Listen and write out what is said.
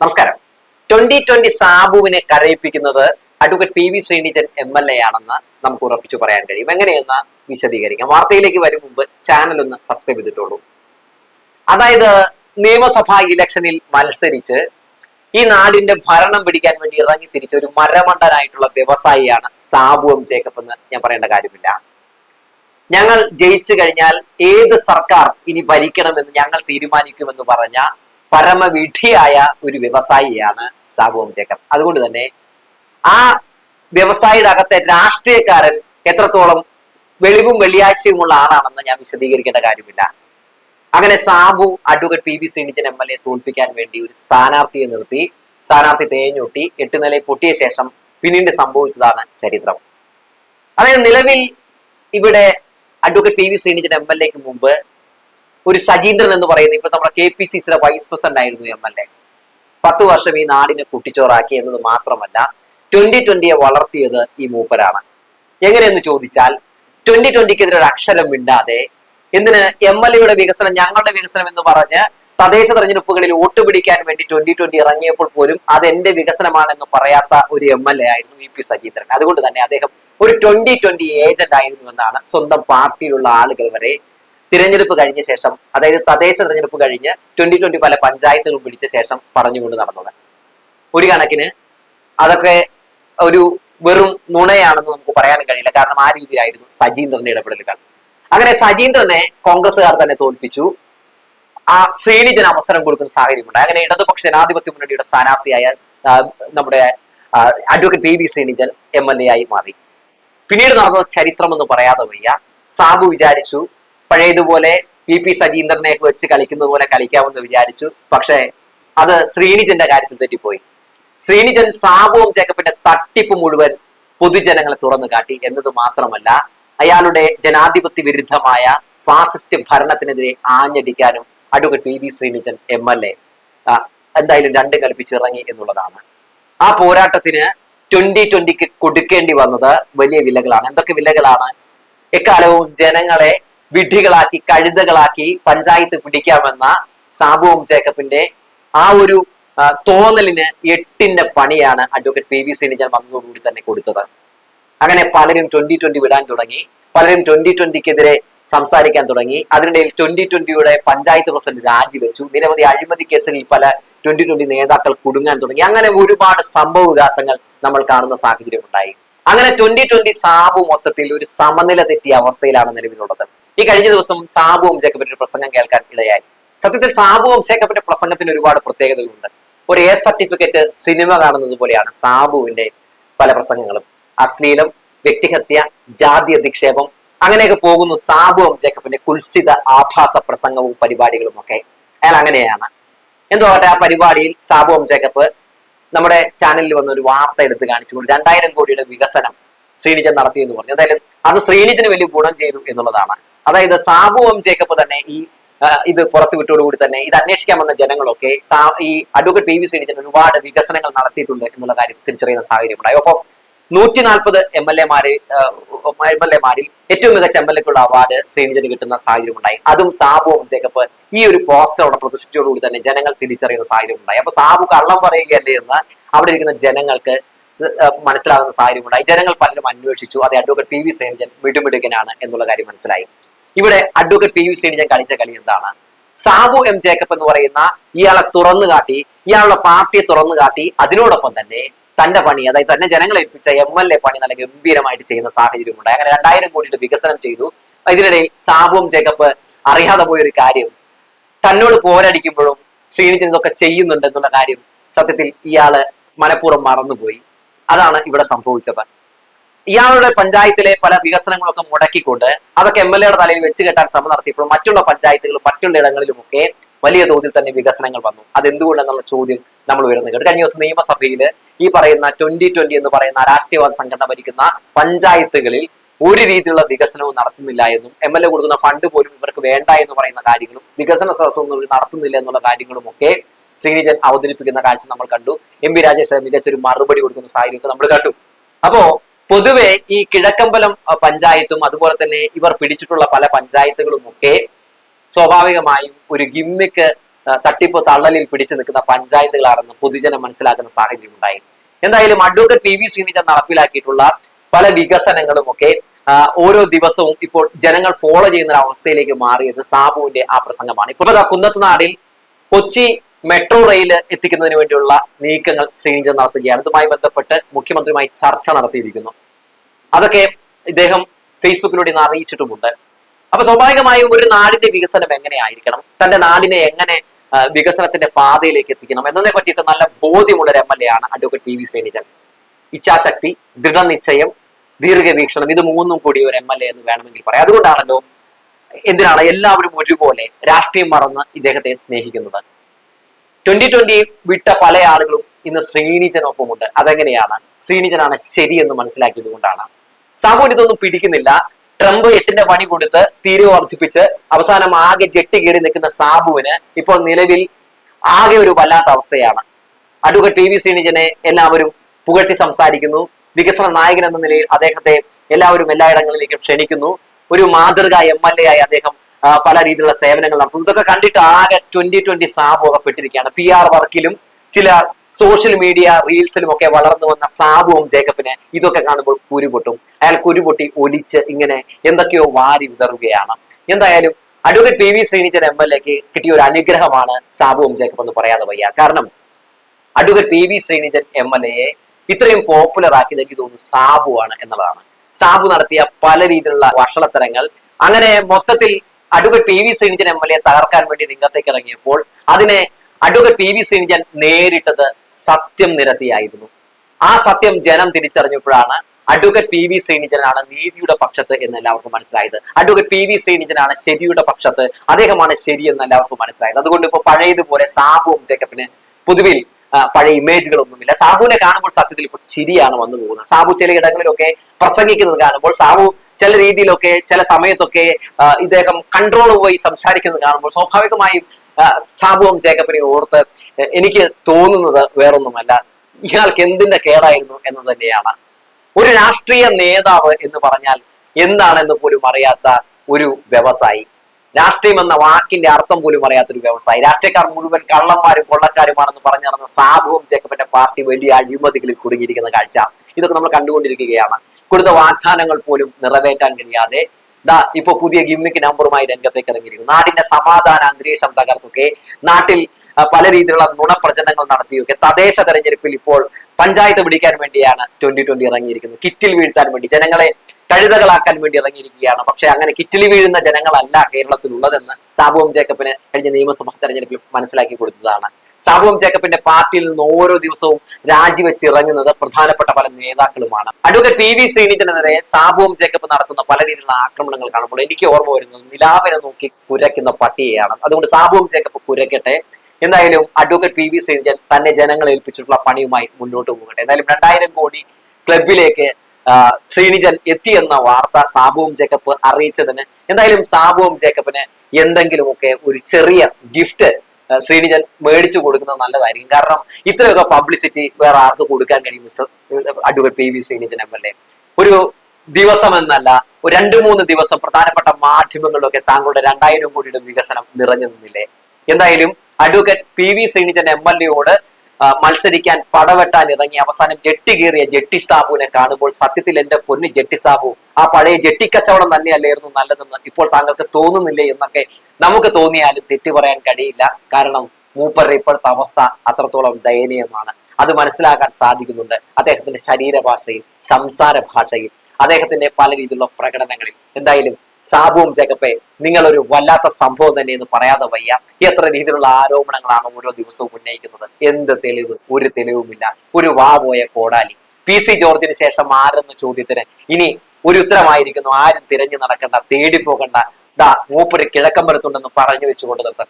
നമസ്കാരം. Twenty twenty സാബുവിനെ കരയിപ്പിക്കുന്നത് advocate P V Sreenijan M L A ആണെന്ന് നമുക്ക് ഉറപ്പിച്ചു പറയാൻ കഴിയും. എങ്ങനെയെന്ന് വിശദീകരിക്കാം. വാർത്തയിലേക്ക് വരും മുമ്പ് ചാനൽ ഒന്ന് സബ്സ്ക്രൈബ് ചെയ്തിട്ടുള്ളൂ അതായത് നിയമസഭാ ഇലക്ഷനിൽ മത്സരിച്ച് ഈ നാടിന്റെ ഭരണം പിടിക്കാൻ വേണ്ടി ഇറങ്ങി തിരിച്ച ഒരു മരമണ്ടനായിട്ടുള്ള വ്യവസായിയാണ് സാബു എം ജേക്കബ് എന്ന് ഞാൻ പറയേണ്ട കാര്യമില്ല. ഞങ്ങൾ ജയിച്ചു കഴിഞ്ഞാൽ ഏത് സർക്കാർ ഇനി ഭരിക്കണമെന്ന് ഞങ്ങൾ തീരുമാനിക്കുമെന്ന് പറഞ്ഞ പരമവിധിയായ ഒരു വ്യവസായിയാണ് സാബുവം ജേക്കബ്. അതുകൊണ്ട് തന്നെ ആ വ്യവസായിയുടെ അകത്തെ രാഷ്ട്രീയക്കാരൻ എത്രത്തോളം വെളിവും വെള്ളിയാഴ്ചയുമുള്ള ആളാണെന്ന് ഞാൻ വിശദീകരിക്കേണ്ട കാര്യമില്ല. അങ്ങനെ Sabu advocate P B Sreenijan M L A തോൽപ്പിക്കാൻ വേണ്ടി ഒരു സ്ഥാനാർത്ഥിയെ നിർത്തി സ്ഥാനാർത്ഥി തേഞ്ഞൊട്ടി എട്ട് നില പൊട്ടിയ ശേഷം പിന്നീട് സംഭവിച്ചതാണ് ചരിത്രം. അതായത് നിലവിൽ ഇവിടെ advocate P V Sreenijan M L എക്ക് മുമ്പ് ഒരു സജീന്ദ്രൻ എന്ന് പറയുന്ന ഇപ്പൊ നമ്മുടെ കെ പി സി സിയുടെ വൈസ് പ്രസിഡന്റ് ആയിരുന്നു എം എൽ എ. പത്ത് വർഷം ഈ നാടിനെ കുട്ടിച്ചോറാക്കി എന്നത് മാത്രമല്ല ട്വന്റി ട്വന്റിയെ വളർത്തിയത് ഈ മൂപ്പരാണ്. എങ്ങനെയെന്ന് ചോദിച്ചാൽ ട്വന്റി ട്വന്റിക്കെതിരെ ഒരു അക്ഷരം മിണ്ടാതെ എന്തിന് എം എൽ എയുടെ വികസനം ഞങ്ങളുടെ വികസനം എന്ന് പറഞ്ഞ് തദ്ദേശ തെരഞ്ഞെടുപ്പുകളിൽ വോട്ട് പിടിക്കാൻ വേണ്ടി ട്വന്റി ട്വന്റി ഇറങ്ങിയപ്പോൾ പോലും അത് എന്റെ വികസനമാണെന്ന് പറയാത്ത ഒരു എം എൽ എ ആയിരുന്നു ഇ പി സജീന്ദ്രൻ. അതുകൊണ്ട് തന്നെ അദ്ദേഹം ഒരു ട്വന്റി ട്വന്റി ഏജന്റ് ആയിരുന്നു എന്നാണ് സ്വന്തം പാർട്ടിയിലുള്ള ആളുകൾ വരെ തിരഞ്ഞെടുപ്പ് കഴിഞ്ഞ ശേഷം അതായത് തദ്ദേശ തിരഞ്ഞെടുപ്പ് കഴിഞ്ഞ് ട്വന്റി ട്വന്റി പല പഞ്ചായത്തുകളും പിടിച്ച ശേഷം പറഞ്ഞുകൊണ്ട് നടന്നത്. ഒരു കണക്കിന് അതൊക്കെ ഒരു വെറും നുണയാണെന്ന് നമുക്ക് പറയാനും കഴിയില്ല. കാരണം ആ രീതിയിലായിരുന്നു സജീന്ദ്രന്റെ ഇടപെടലുകൾ. അങ്ങനെ സജീന്ദ്രനെ കോൺഗ്രസ്സുകാർ തന്നെ തോൽപ്പിച്ചു. ആ ശ്രീനിജന് അവസരം കൊടുക്കുന്ന സാഹചര്യമുണ്ട് അങ്ങനെ ഇടതുപക്ഷ ജനാധിപത്യ മുന്നണിയുടെ സ്ഥാനാർത്ഥിയായ നമ്മുടെ advocate P V Sreenijan M L A ആയി മാറി. പിന്നീട് നടന്ന ചരിത്രം എന്ന് പറയാതെ വയ്യ. സാബു വിചാരിച്ചു പഴയതുപോലെ പി പി സജീന്ദ്രനെ വെച്ച് കളിക്കുന്നത് പോലെ കളിക്കാമെന്ന് വിചാരിച്ചു. പക്ഷേ അത് ശ്രീനിജന്റെ കാര്യത്തിൽ തെറ്റിപ്പോയി. ശ്രീനിജൻ സാബുവും ജേക്കബിന്റെ തട്ടിപ്പ് മുഴുവൻ പൊതുജനങ്ങളെ തുറന്നു കാട്ടി എന്നത് മാത്രമല്ല അയാളുടെ ജനാധിപത്യ വിരുദ്ധമായ ഫാസിസ്റ്റ് ഭരണത്തിനെതിരെ ആഞ്ഞടിക്കാനും advocate P V Sreenijan M L A എന്തായാലും രണ്ട് കൽപ്പിച്ചിറങ്ങി എന്നുള്ളതാണ്. ആ പോരാട്ടത്തിന് ട്വന്റി ട്വന്റിക്ക് കൊടുക്കേണ്ടി വന്നത് വലിയ വിലകളാണ് എന്തൊക്കെ വിലകളാണ് എക്കാലവും ജനങ്ങളെ വിഡ്ഢികളാക്കി കഴുതകളാക്കി പഞ്ചായത്ത് പിടിക്കാമെന്ന സാബുവും ജേക്കബിന്റെ ആ ഒരു തോന്നലിന് എട്ടിന്റെ പണിയാണ് അഡ്വക്കേറ്റ് പി വി ശ്രീനിജൻ വന്നതോടുകൂടി തന്നെ കൊടുത്തത്. അങ്ങനെ പലരും ട്വന്റി ട്വന്റി വിടാൻ തുടങ്ങി. പലരും ട്വന്റി ട്വന്റിക്കെതിരെ സംസാരിക്കാൻ തുടങ്ങി. അതിനിടയിൽ ട്വന്റി ട്വന്റിയുടെ പഞ്ചായത്ത് പ്രസിഡന്റ് രാജിവെച്ചു. നിരവധി അഴിമതി കേസുകളിൽ പല ട്വന്റി ട്വന്റി നേതാക്കൾ കുടുങ്ങാൻ തുടങ്ങി. അങ്ങനെ ഒരുപാട് സംഭവ വികാസങ്ങൾ നമ്മൾ കാണുന്ന സാഹചര്യം ഉണ്ടായി അങ്ങനെ ട്വന്റി ട്വന്റി സാബു മൊത്തത്തിൽ ഒരു സമനില തെറ്റിയ അവസ്ഥയിലാണ് നിലവിലുള്ളത്. ഈ കഴിഞ്ഞ ദിവസം സാബുവും ജേക്കബിന്റെ പ്രസംഗം കേൾക്കാൻ ഇടയായി. സത്യത്തിൽ സാബുവും ജേക്കബിന്റെ പ്രസംഗത്തിന് ഒരുപാട് പ്രത്യേകതകളുണ്ട്. ഒരു എ സർട്ടിഫിക്കറ്റ് സിനിമ കാണുന്നത് പോലെയാണ് സാബുവിന്റെ പല പ്രസംഗങ്ങളും. അശ്ലീലം വ്യക്തിഹത്യ ജാതി അധിക്ഷേപം അങ്ങനെയൊക്കെ പോകുന്നു സാബുവും ജേക്കബിന്റെ കുൽസിത ആഭാസ പ്രസംഗവും പരിപാടികളും ഒക്കെ അയാൾ അങ്ങനെയാണ്. എന്തോ ആ പരിപാടിയിൽ സാബുവും ജേക്കബ് നമ്മുടെ ചാനലിൽ വന്ന ഒരു വാർത്ത എടുത്ത് കാണിച്ചുകൊണ്ട് രണ്ടായിരം കോടിയുടെ വികസനം ശ്രീനിജൻ നടത്തി എന്ന് പറഞ്ഞു. അതായത് അത് ശ്രീനിജന് വലിയ ഗുണം ചെയ്തു എന്നുള്ളതാണ്. അതായത് സാബുവും ജേക്കബ് തന്നെ ഈ ഇത് പുറത്തു വിട്ടോടുകൂടി തന്നെ ഇത് അന്വേഷിക്കാൻ വന്ന ജനങ്ങളൊക്കെ ഈ അഡ്വക്കേറ്റ് പി വി ശ്രീനിജൻ ഒരുപാട് വികസനങ്ങൾ നടത്തിയിട്ടുണ്ട് എന്നുള്ള കാര്യം തിരിച്ചറിയുന്ന സാഹചര്യം ഉണ്ടായി ഒപ്പം നൂറ്റി നാൽപ്പത് എം എൽ എമാരെ എം എൽ എമാരിൽ ഏറ്റവും മികച്ച എം എൽ എക്കുള്ള അവാർഡ് ശ്രീനിജന് കിട്ടുന്ന സാഹചര്യം ഉണ്ടായി അതും സാബുവും ജേക്കബ് ഈ ഒരു പോസ്റ്റർ അവിടെ പ്രദർശിപ്പിച്ചോടുകൂടി തന്നെ ജനങ്ങൾ തിരിച്ചറിയുന്ന സാഹചര്യം ഉണ്ടായി അപ്പൊ സാബു കള്ളം പറയുകയല്ലേ എന്ന് അവിടെ ഇരിക്കുന്ന ജനങ്ങൾക്ക് മനസ്സിലാകുന്ന സാഹചര്യം ഉണ്ടായി ജനങ്ങൾ പലരും അന്വേഷിച്ചു. അത് അഡ്വക്കേറ്റ് പി വി ശ്രീനിജൻ മിടുമിടുക്കനാണ് എന്നുള്ള കാര്യം മനസ്സിലായി. ഇവിടെ അഡ്വക്കേറ്റ് പി വി ശ്രീനിജൻ കളിച്ച കളി എന്താണ്? സാബു എം ജേക്കബ് എന്ന് പറയുന്ന ഇയാളെ തുറന്നു കാട്ടി ഇയാളുടെ പാർട്ടിയെ തുറന്നു കാട്ടി അതിനോടൊപ്പം തന്നെ തന്റെ പണി അതായത് തന്നെ ജനങ്ങളെ ഏൽപ്പിച്ച എം എൽ എ പണി നല്ല ഗംഭീരമായിട്ട് ചെയ്യുന്ന സാഹചര്യം ഉണ്ട് അങ്ങനെ രണ്ടായിരം കോടിയുടെ വികസനം ചെയ്തു. ഇതിനിടയിൽ സാബുവും ജേക്കബ് അറിയാതെ പോയൊരു കാര്യം തന്നോട് പോരടിക്കുമ്പോഴും ശ്രീനിജൻ ഇതൊക്കെ ചെയ്യുന്നുണ്ട് എന്നുള്ള കാര്യം സത്യത്തിൽ ഇയാൾ മനഃപൂർവം മറന്നുപോയി. അതാണ് ഇവിടെ സംഭവിച്ചത്. ഇയാളുടെ പഞ്ചായത്തിലെ പല വികസനങ്ങളൊക്കെ മുടക്കിക്കൊണ്ട് അതൊക്കെ എം എൽ എയുടെ തലയിൽ വെച്ച് കെട്ടാൻ ശ്രമം നടത്തിയപ്പോൾ മറ്റുള്ള പഞ്ചായത്തുകളും മറ്റുള്ള ഇടങ്ങളിലുമൊക്കെ വലിയ തോതിൽ തന്നെ വികസനങ്ങൾ വന്നു. അതെന്തുകൊണ്ടെന്നുള്ള ചോദ്യം നമ്മൾ ഉയർന്നു കേട്ടു കഴിഞ്ഞ ദിവസം നിയമസഭയിൽ ഈ പറയുന്ന ട്വന്റി ട്വന്റി എന്ന് പറയുന്ന രാഷ്ട്രീയവാദ സംഘടന ഭരിക്കുന്ന പഞ്ചായത്തുകളിൽ ഒരു രീതിയിലുള്ള വികസനവും നടത്തുന്നില്ല എന്നും എം എൽ എ കൊടുക്കുന്ന ഫണ്ട് പോലും ഇവർക്ക് വേണ്ട എന്ന് പറയുന്ന കാര്യങ്ങളും വികസന സദസ്സൊന്നും നടത്തുന്നില്ല എന്നുള്ള കാര്യങ്ങളും ഒക്കെ ശ്രീനിജൻ അവതരിപ്പിക്കുന്ന കാഴ്ച നമ്മൾ കണ്ടു. എം പി രാജേഷ് മികച്ച ഒരു മറുപടി കൊടുക്കുന്ന സാഹചര്യമൊക്കെ നമ്മൾ കണ്ടു. അപ്പോ പൊതുവെ ഈ കിഴക്കമ്പലം പഞ്ചായത്തും അതുപോലെ തന്നെ ഇവർ പിടിച്ചിട്ടുള്ള പല പഞ്ചായത്തുകളും ഒക്കെ സ്വാഭാവികമായും ഒരു ഗിമ്മിക്ക് തട്ടിപ്പ് തള്ളലിൽ പിടിച്ചു നിൽക്കുന്ന പഞ്ചായത്തുകളാണെന്ന് പൊതുജനം മനസ്സിലാക്കുന്ന സാഹചര്യം ഉണ്ടായി. എന്തായാലും അഡ്വക്കേറ്റ് പി വി ശ്രീനിധൻ നടപ്പിലാക്കിയിട്ടുള്ള പല വികസനങ്ങളും ഒക്കെ ഓരോ ദിവസവും ഇപ്പോൾ ജനങ്ങൾ ഫോളോ ചെയ്യുന്ന ഒരു അവസ്ഥയിലേക്ക് മാറിയത് സാബുവിന്റെ ആ പ്രസംഗമാണ്. ഇപ്പോൾ കുന്നത്ത് കുന്നത്തുനാടിൽ കൊച്ചി മെട്രോ റെയിൽ എത്തിക്കുന്നതിന് വേണ്ടിയുള്ള നീക്കങ്ങൾ ശ്രീനിജൻ നടത്തുകയാണ്. ഇതുമായി ബന്ധപ്പെട്ട് മുഖ്യമന്ത്രിയുമായി ചർച്ച നടത്തിയിരിക്കുന്നു. അതൊക്കെ ഇദ്ദേഹം ഫേസ്ബുക്കിലൂടെ ഇന്ന് അറിയിച്ചിട്ടുമുണ്ട്. അപ്പൊ സ്വാഭാവികമായും ഒരു നാടിന്റെ വികസനം എങ്ങനെയായിരിക്കണം? തന്റെ നാടിനെ എങ്ങനെ വികസനത്തിന്റെ പാതയിലേക്ക് എത്തിക്കണം? എന്നതിനെ പറ്റിയൊക്കെ നല്ല ബോധ്യമുള്ള ഒരു എം എൽ എ ആണ് അഡ്വക്കേറ്റ് പി വി ശ്രീനിജൻ. ഇച്ഛാശക്തി ദൃഢനിശ്ചയം ദീർഘവീക്ഷണം ഇത് മൂന്നും കൂടി ഒരു എം എൽ എ എന്ന് വേണമെങ്കിൽ പറയാം. അതുകൊണ്ടാണല്ലോ എന്തിനാണ് എല്ലാവരും ഒരുപോലെ രാഷ്ട്രീയം മറന്ന് ഇദ്ദേഹത്തെ സ്നേഹിക്കുന്നത്? ട്വന്റി ട്വന്റി വിട്ട പല ആളുകളും ഇന്ന് ശ്രീനിജനൊപ്പമുണ്ട്. അതെങ്ങനെയാണ്? ശ്രീനിജനാണ് ശരിയെന്ന് മനസ്സിലാക്കിയത് കൊണ്ടാണ്. സാമൂഹ്യം ഇതൊന്നും പിടിക്കുന്നില്ല. ട്രംപ് എട്ടിന്റെ പണി കൊടുത്ത് തീരെ വർദ്ധിപ്പിച്ച് അവസാനം ആകെ ജെട്ടി കയറി നിൽക്കുന്ന സാബുവിന് ഇപ്പോൾ നിലവിൽ ആകെ ഒരു വല്ലാത്ത അവസ്ഥയാണ്. അഡ്വക്കേറ്റ് ടി വി ശ്രീനിജനെ എല്ലാവരും പുകഴ്ത്തി സംസാരിക്കുന്നു. വികസന നായകൻ എന്ന നിലയിൽ അദ്ദേഹത്തെ എല്ലാവരും എല്ലായിടങ്ങളിലേക്കും ക്ഷണിക്കുന്നു. ഒരു മാതൃക എം എൽ എ ആയി അദ്ദേഹം പല രീതിയിലുള്ള സേവനങ്ങൾ നടത്തുന്നു. ഇതൊക്കെ കണ്ടിട്ട് ആകെ ട്വന്റി ട്വന്റി സാബോധപ്പെട്ടിരിക്കുകയാണ് പി ആർ വർക്കിലും ചില സോഷ്യൽ മീഡിയ റീൽസിലും ഒക്കെ വളർന്നു വന്ന സാബുവും ജേക്കബിന് ഇതൊക്കെ കാണുമ്പോൾ കുരുപൊട്ടും. അയാൾ കുരുപൊട്ടി ഒലിച്ച് ഇങ്ങനെ എന്തൊക്കെയോ വാരി വിതറുകയാണ്. എന്തായാലും advocate P V Sreenijan M L എക്ക് കിട്ടിയ ഒരു അനുഗ്രഹമാണ് സാബുവും ജേക്കബ് എന്ന് പറയാതെ വയ്യ. കാരണം advocate P V Sreenijan M L എയെ ഇത്രയും പോപ്പുലർ ആക്കിയത് എനിക്ക് തോന്നുന്നു സാബു ആണ് എന്നുള്ളതാണ്. സാബു നടത്തിയ പല രീതിയിലുള്ള വഷളത്തരങ്ങൾ. അങ്ങനെ മൊത്തത്തിൽ advocate P V Sreenijan M L A തകർക്കാൻ വേണ്ടി രംഗത്തേക്ക് ഇറങ്ങിയപ്പോൾ അതിനെ അഡ്വക്കേറ്റ് പി വി ശ്രീനിജൻ നേരിട്ടത് സത്യം നിരത്തിയായിരുന്നു. ആ സത്യം ജനം തിരിച്ചറിഞ്ഞപ്പോഴാണ് അഡ്വക്കേറ്റ് പി വി ശ്രീനിജനാണ് നീതിയുടെ പക്ഷത്ത് എന്ന് എല്ലാവർക്കും മനസ്സിലായത്. അഡ്വക്കേറ്റ് പി വി ശ്രീനിജനാണ് ശരിയുടെ പക്ഷത്ത്. അദ്ദേഹമാണ് ശരി എന്ന് എല്ലാവർക്കും മനസ്സിലായത്. അതുകൊണ്ട് ഇപ്പൊ പഴയതുപോലെ സാബുവും ജേക്കബിന് പൊതുവിൽ പഴയ ഇമേജുകളൊന്നുമില്ല. സാബുവിനെ കാണുമ്പോൾ സത്യത്തിൽ ഇപ്പോൾ ചിരിയാണ് വന്നു പോകുന്നത്. സാബു ചില ഇടങ്ങളിലൊക്കെ പ്രസംഗിക്കുന്നത് കാണുമ്പോൾ സാബു ചില രീതിയിലൊക്കെ ചില സമയത്തൊക്കെ ഇദ്ദേഹം കൺട്രോൾ പോയി സംസാരിക്കുന്നത് കാണുമ്പോൾ സ്വാഭാവികമായും സാബുവും ജേക്കബിനെ ഓർത്ത് എനിക്ക് തോന്നുന്നത് വേറൊന്നുമല്ല. ഇയാൾക്ക് എന്തിന്റെ കേടായിരുന്നു എന്ന് തന്നെയാണ്. ഒരു രാഷ്ട്രീയ നേതാവ് എന്ന് പറഞ്ഞാൽ എന്താണെന്ന് പോലും അറിയാത്ത ഒരു വ്യവസായി. രാഷ്ട്രീയം എന്ന വാക്കിന്റെ അർത്ഥം പോലും അറിയാത്ത ഒരു വ്യവസായി. രാഷ്ട്രീയക്കാർ മുഴുവൻ കള്ളന്മാരും കൊള്ളക്കാരുമാണെന്ന് പറഞ്ഞു നടന്ന സാബുവും ജേക്കബിന്റെ പാർട്ടി വലിയ അഴിമതികളിൽ കുടുങ്ങിയിരിക്കുന്ന കാഴ്ച. ഇതൊക്കെ നമ്മൾ കണ്ടുകൊണ്ടിരിക്കുകയാണ്. കൊടുത്ത വാഗ്ദാനങ്ങൾ പോലും നിറവേറ്റാൻ കഴിയാതെ ദാ ഇപ്പൊ പുതിയ ഗിമ്മിക്ക് നമ്പറുമായി രംഗത്തേക്ക് ഇറങ്ങിയിരിക്കുന്നു. നാടിന്റെ സമാധാന അന്തരീക്ഷം തകർത്തുകെ നാട്ടിൽ പല രീതിയിലുള്ള നുണപ്രചരണങ്ങൾ നടത്തിയൊക്കെ തദ്ദേശ തെരഞ്ഞെടുപ്പിൽ ഇപ്പോൾ പഞ്ചായത്ത് പിടിക്കാൻ വേണ്ടിയാണ് ട്വന്റി ട്വന്റി ഇറങ്ങിയിരിക്കുന്നത്. കിറ്റിൽ വീഴ്ത്താൻ വേണ്ടി ജനങ്ങളെ കഴുതകളാക്കാൻ വേണ്ടി ഇറങ്ങിയിരിക്കുകയാണ്. പക്ഷെ അങ്ങനെ കിറ്റിൽ വീഴുന്ന ജനങ്ങളല്ല കേരളത്തിലുള്ളതെന്ന് സാബുവും ജേക്കബിന് കഴിഞ്ഞ നിയമസഭാ തെരഞ്ഞെടുപ്പിൽ മനസ്സിലാക്കി കൊടുത്തതാണ് സാബുവും ജേക്കബിന്റെ പാർട്ടിയിൽ നിന്ന് ഓരോ ദിവസവും രാജിവെച്ച് ഇറങ്ങുന്നത് പ്രധാനപ്പെട്ട പല നേതാക്കളുമാണ്. അഡ്വക്കേറ്റ് പി വി ശ്രീനിധനെതിരെ സാബുവും ജേക്കബ് നടത്തുന്ന പല രീതിയിലുള്ള ആക്രമണങ്ങൾ കാണുമ്പോൾ എനിക്ക് ഓർമ്മ വരുന്നത് നിലാവിനെ നോക്കി കുരയ്ക്കുന്ന പട്ടിയെയാണ്. അതുകൊണ്ട് സാബുവും ജേക്കബ് കുരയ്ക്കട്ടെ. എന്തായാലും അഡ്വക്കേറ്റ് പി വി ശ്രീനിധൻ തന്നെ ജനങ്ങളെ ഏൽപ്പിച്ചിട്ടുള്ള പണിയുമായി മുന്നോട്ട് പോകട്ടെ. എന്തായാലും രണ്ടായിരം കോടി ക്ലബിലേക്ക് ശ്രീനിജൻ എത്തിയെന്ന വാർത്ത സാബുവും ജേക്കബ് അറിയിച്ചതിന്. എന്തായാലും സാബുവും ജേക്കബിന് എന്തെങ്കിലുമൊക്കെ ഒരു ചെറിയ ഗിഫ്റ്റ് ശ്രീനിജൻ മേടിച്ചു കൊടുക്കുന്നത് നല്ലതായിരിക്കും. കാരണം ഇത്രയൊക്കെ പബ്ലിസിറ്റി വേറെ ആർക്ക് കൊടുക്കാൻ കഴിയും mister advocate P V Sreenijan M L A. ഒരു ദിവസം എന്നല്ല ഒരു രണ്ട് മൂന്ന് ദിവസം പ്രധാനപ്പെട്ട മാധ്യമങ്ങളിലൊക്കെ താങ്കളുടെ രണ്ടായിരം കോടിയുടെ വികസനം നിറഞ്ഞു നിന്നില്ലേ? എന്തായാലും advocate P V Sreenijan M L എയോട് മത്സരിക്കാൻ പടവെട്ടാൻ ഇറങ്ങി. അവസാനം ജെട്ടി കീറിയ ജെട്ടി സാബുവിനെ കാണുമ്പോൾ സത്യത്തിൽ എന്റെ പൊന്ന് ജെട്ടി സാബു ആ പഴയ ജെട്ടി കച്ചവടം തന്നെയല്ലായിരുന്നു നല്ലതെന്ന് ഇപ്പോൾ താങ്കൾക്ക് തോന്നുന്നില്ലേ എന്നൊക്കെ നമുക്ക് തോന്നിയാലും തെറ്റു പറയാൻ കഴിയില്ല. കാരണം മൂപ്പരുടെ ഇപ്പോഴത്തെ അവസ്ഥ അത്രത്തോളം ദയനീയമാണ്. അത് മനസ്സിലാക്കാൻ സാധിക്കുന്നുണ്ട്. അദ്ദേഹത്തിന്റെ ശരീരഭാഷയിൽ സംസാര ഭാഷയിൽ അദ്ദേഹത്തിന്റെ പല രീതിയിലുള്ള പ്രകടനങ്ങളിൽ. എന്തായാലും സാബുവും ജഗപ്പെ നിങ്ങളൊരു വല്ലാത്ത സംഭവം തന്നെ എന്ന് പറയാതെ വയ്യ. എത്ര രീതിയിലുള്ള ആരോപണങ്ങളാണ് ഓരോ ദിവസവും ഉന്നയിക്കുന്നത്? എന്ത് തെളിവ്? ഒരു തെളിവുമില്ല. ഒരു വാ പോയ കോടാലി. പി സി ജോർജിന് ശേഷം ആരെന്ന ചോദ്യത്തിന് ഇനി ഒരു ഉത്തരമായിരിക്കുന്നു. ആരും തിരഞ്ഞു നടക്കണ്ട തേടി പോകണ്ട ദാ മൂപ്പര് കിഴക്കമ്പലത്തുണ്ടെന്ന് പറഞ്ഞു വെച്ചുകൊണ്ട് നിർത്തട്ടെ.